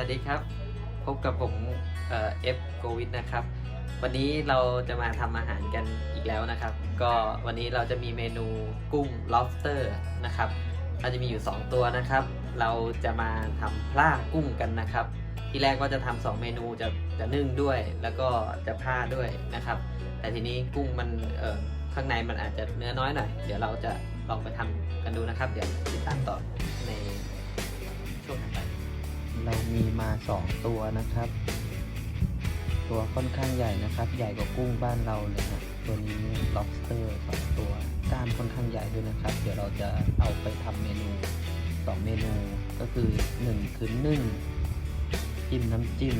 วัสดีครับ พบกับผมเอฟโกวิทนะครับ วันนี้เราจะมาทำอาหารกันอีกแล้วนะครับ ก็วันนี้เราจะมีเมนูกุ้ง lobster นะครับ เราจะมีอยู่ 2 ตัวนะครับ เราจะมาทำพลากุ้งกันนะครับ ที่แรกว่าจะทำสองเมนูจะจะนึ่งด้วย แล้วก็จะผ้าด้วยนะครับ แต่ทีนี้กุ้งมันข้างในมันอาจจะเนื้อน้อยหน่อย เดี๋ยวเราจะลองไปทำกันดูนะครับ เดี๋ยวติดตามต่อในช่วงถัดไป เรามีมาสองตัวนะครับ ตัวค่อนข้างใหญ่นะครับ ใหญ่กว่ากุ้งบ้านเราเลยนะตัวนี้ lobster สองตัวกล้ามค่อนข้างใหญ่ด้วยนะครับ เดี๋ยวเราจะเอาไปทำเมนูสองเมนูก็คือหนึ่งคือนึ่งจิ้มน้ำจิ้ม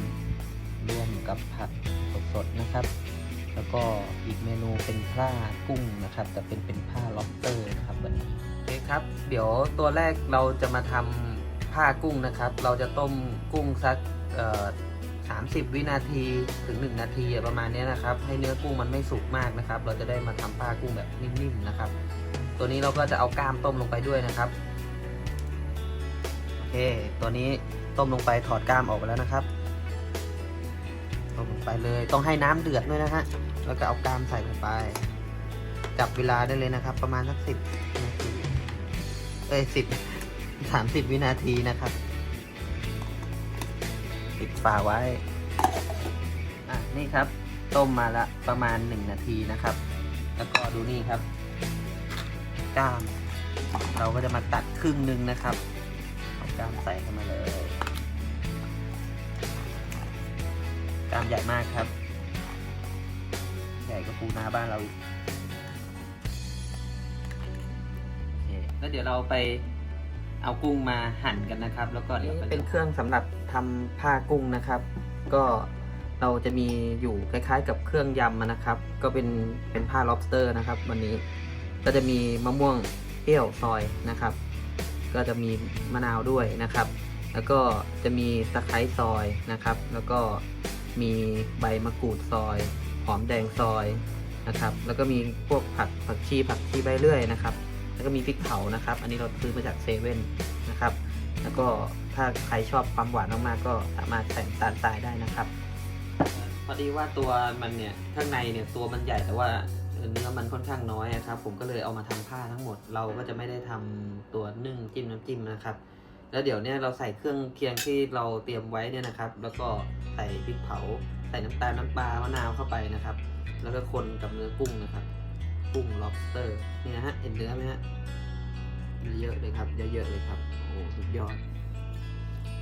ร่วมกับผักสดๆนะครับ แล้วก็อีกเมนูเป็นผ้ากุ้งนะครับ แต่เป็นเป็นผ้า lobster นะครับวันนี้โอเคครับ เดี๋ยวตัวแรกเราจะมาทำ ผ้ากุ้งนะครับ เราจะต้มกุ้งสักเอ่อ30วินาทีถึง 1 นาทีประมาณนี้นะครับ ให้เนื้อกุ้งมันไม่สุกมากนะครับ เราจะได้มาทำผ้ากุ้งแบบนิ่มๆนะครับ ตัวนี้เราก็จะเอากล้ามต้มลงไปด้วยนะครับโอเคตัวนี้ต้มลงไปถอดกล้ามออกไปแล้วนะครับต้มลงไปเลยต้องให้น้ำเดือดด้วยนะฮะแล้วก็เอากล้ามใส่ลงไป จับเวลาได้เลยนะครับ ประมาณสักสิบนาทีเอ้ยสิบ สามสิบวินาทีนะครับ ปิดฝาไว้ อะ นี่ครับ ต้มมาละประมาณหนึ่งนาทีนะครับ แล้วก็ดูนี่ครับกล้าม เราก็จะมาตัดครึ่งหนึ่งนะครับเอากล้ามใส่เข้ามาเลยกล้ามใหญ่มากครับ ใหญ่กว่าปูนาบ้านเราอีกโอเคแล้วเดี๋ยวเราไป เอากุ้งมาหั่นกันนะครับ แล้วก็เดี๋ยวเป็นเครื่องสำหรับทำผ้ากุ้งนะครับ ก็เราจะมีอยู่คล้ายๆ กับเครื่องยำอะนะครับ ก็เป็นเป็นผ้า lobster นะครับ วันนี้ก็จะมีมะม่วงเปรี้ยวซอยนะครับ ก็จะมีมะนาวด้วยนะครับ แล้วก็จะมีตะไคร้ซอยนะครับ แล้วก็มีใบมะกรูดซอย หอมแดงซอยนะครับ แล้วก็มีพวกผักผักชีผักชีใบเลื่อยนะครับ แล้วก็มีพริกเผานะครับ อันนี้เราซื้อมาจากเซเว่นนะครับ แล้วก็ถ้าใครชอบความหวานมากๆก็สามารถใส่น้ำตาลทรายได้นะครับ พอดีว่าตัวมันเนี่ยข้างในเนี่ยตัวมันใหญ่แต่ว่าเนื้อมันค่อนข้างน้อยนะครับ ผมก็เลยเอามาทำผ้าทั้งหมด เราก็จะไม่ได้ทำตัวนึ่งจิ้มน้ำจิ้มนะครับ แล้วเดี๋ยวเนี่ยเราใส่เครื่องเคียงที่เราเตรียมไว้เนี่ยนะครับ แล้วก็ใส่พริกเผา ใส่น้ำตาลน้ำปลามะนาวเข้าไปนะครับ แล้วก็คนกับเนื้อกุ้งนะครับ กุ้ง lobster นี่นะฮะเห็นเนื้อไหมฮะเยอะเลยครับ เยอะๆเลยครับ โอ้โหสุดยอด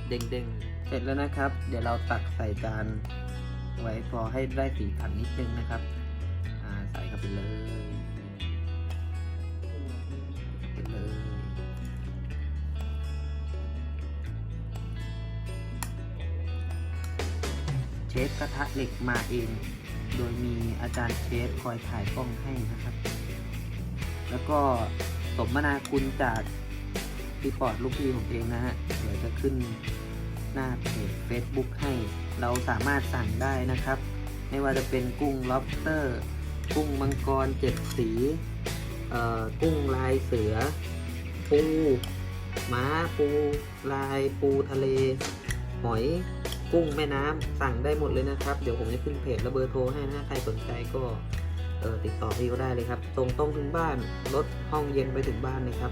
เด้งๆ เสร็จแล้วนะครับ เดี๋ยวเราตักใส่จานไว้พอให้ได้สีสันนิดนึงนะครับ อ่าใส่เข้าไปเลยไปเลยเชฟกระทะเหล็กมาเอง โดยมีอาจารย์เชฟคอยถ่ายกล้องให้นะครับ แล้วก็สมนาคุณจากพี่ปอดลูกพี่ผมเองนะฮะ เดี๋ยวจะขึ้นหน้าเพจ Facebook ให้ เราสามารถสั่งได้นะครับ ไม่ว่าจะเป็นกุ้ง lobster กุ้งมังกรเจ็ดสีกุ้งลายเสือ ปูม้าปู ลายปูทะเล หอย กุ้งแม่น้ำสั่งได้หมดเลยนะครับ เดี๋ยวผมจะขึ้นเพจและเบอร์โทรให้นะใครสนใจก็เติดต่อพี่ก็ได้เลยครับส่งตรงถึงบ้านรถห้องเย็นไปถึงบ้านเลยครับ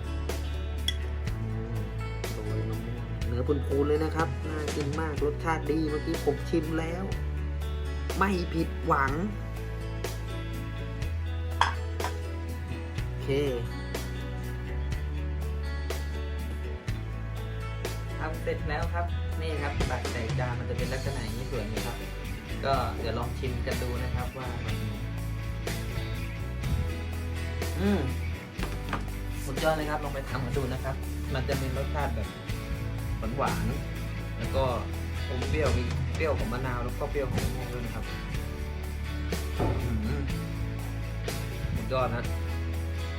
โรยมะม่วงเนื้อพูนๆเลยนะครับน่ากินมากรสชาติดีเมื่อกี้ผมชิมแล้ว ไม่ผิดหวังโอเคทำเสร็จแล้วครับ นี่ครับตักใส่จานมันจะเป็นลักษณะอย่างนี้สวยไหมครับ ก็เดี๋ยวลองชิมกันดูนะครับว่ามันอืมสุดยอดเลยครับลองไปทำกันดูนะครับ มันจะมีรสชาติแบบหวานหวานๆแล้วก็อมเปรี้ยวมีเปรี้ยวของมะนาวแล้วก็เปรี้ยวของมะม่วงด้วยนะครับอืมสุดยอดนะ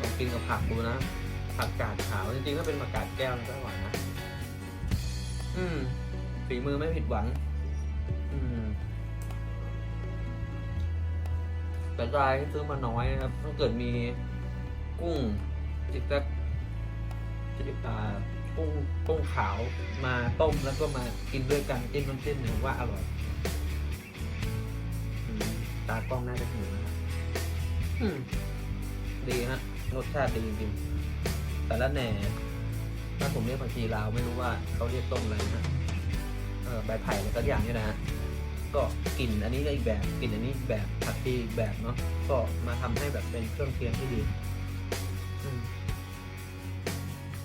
ลองกินกับผักดูนะผักกาดขาวจริงๆถ้าเป็นผักกาดแก้วก็อร่อยนะ อืม ฝีมือไม่ผิดหวัง อืมแต่รายที่ซื้อมาน้อยนะครับ ถ้าเกิดมีกุ้งจิกสักจิกตากุ้งกุ้งขาวมาต้มแล้วก็มากินด้วยกันจิ้มน้ำจิ้มผมว่าอร่อยอืมตากล้องน่าจะหิวนะครับอืมดีฮะรสชาติดีจริงๆแต่ละแหน่ถ้าผมเรียกผักชีลาวไม่รู้ว่าเขาเรียกต้มอะไรนะเออ ใบไผ่อะไรสักอย่างเนี่ยนะฮะก็กลิ่นอันนี้ก็อีกแบบกลิ่นอันนี้แบบผักชีอีกแบบเนาะก็มาทำให้แบบเป็นเครื่องเคียงที่ดี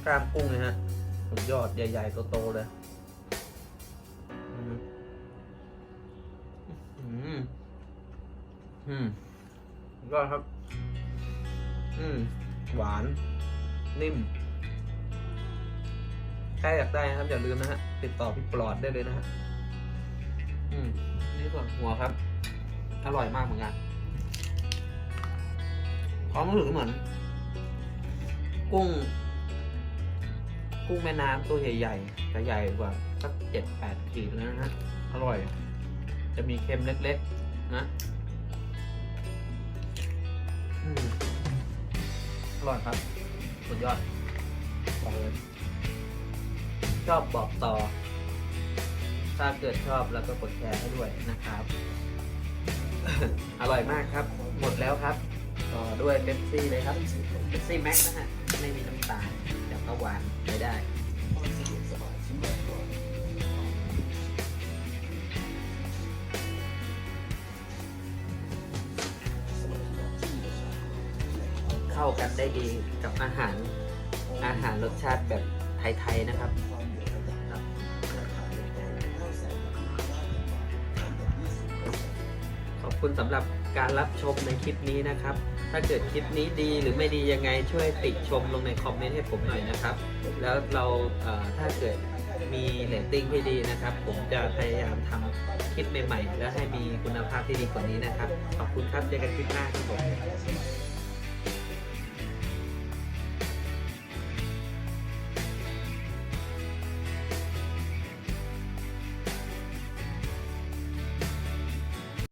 กล้ามกุ้งเลยฮะสุดยอดใหญ่ๆโตๆเลยอืมอืมยอดครับ อืม หวาน นิ่ม ใครอยากได้นะครับอย่าลืมนะฮะติดต่อพี่ปลอดได้เลยนะฮะอืมนี่ส่วนหัวครับ อร่อยมากเหมือนกันความรู้สึกเหมือน กุ้ง กุ้งแม่น้ำตัวใหญ่ๆจะใหญ่กว่าสักเจ็ดแปดขีดแล้วนะฮะอร่อย จะมีเค็มเล็กๆ นะอร่อยครับ สุดยอด ชอบบอกต่อ ถ้าเกิดชอบแล้วก็กดแชร์ให้ด้วยนะครับ อร่อยมากครับ หมดแล้วครับ ต่อด้วยเ e ปซี่เลยครับเ e ปซี่แม็กนะฮะ ไม่มีน้ำตาลแต่ก็หวานไม่ได้เข้ากันได้ดีกับอาหารอาหารรสชาติแบบไทย ๆ นะครับ คุณสำหรับการรับชมในคลิปนี้นะครับ ถ้าเกิดคลิปนี้ดีหรือไม่ดียังไงช่วยติชมลงในคอมเมนต์ให้ผมหน่อยนะครับ แล้วเราเถ้าเกิดมีเรตติ้งที่ดีนะครับ ผมจะพยายามทำคลิปใหม่ๆ และให้มีคุณภาพที่ดีกว่านี้นะครับ ขอบคุณครับเจอกันคลิปหน้าครับผม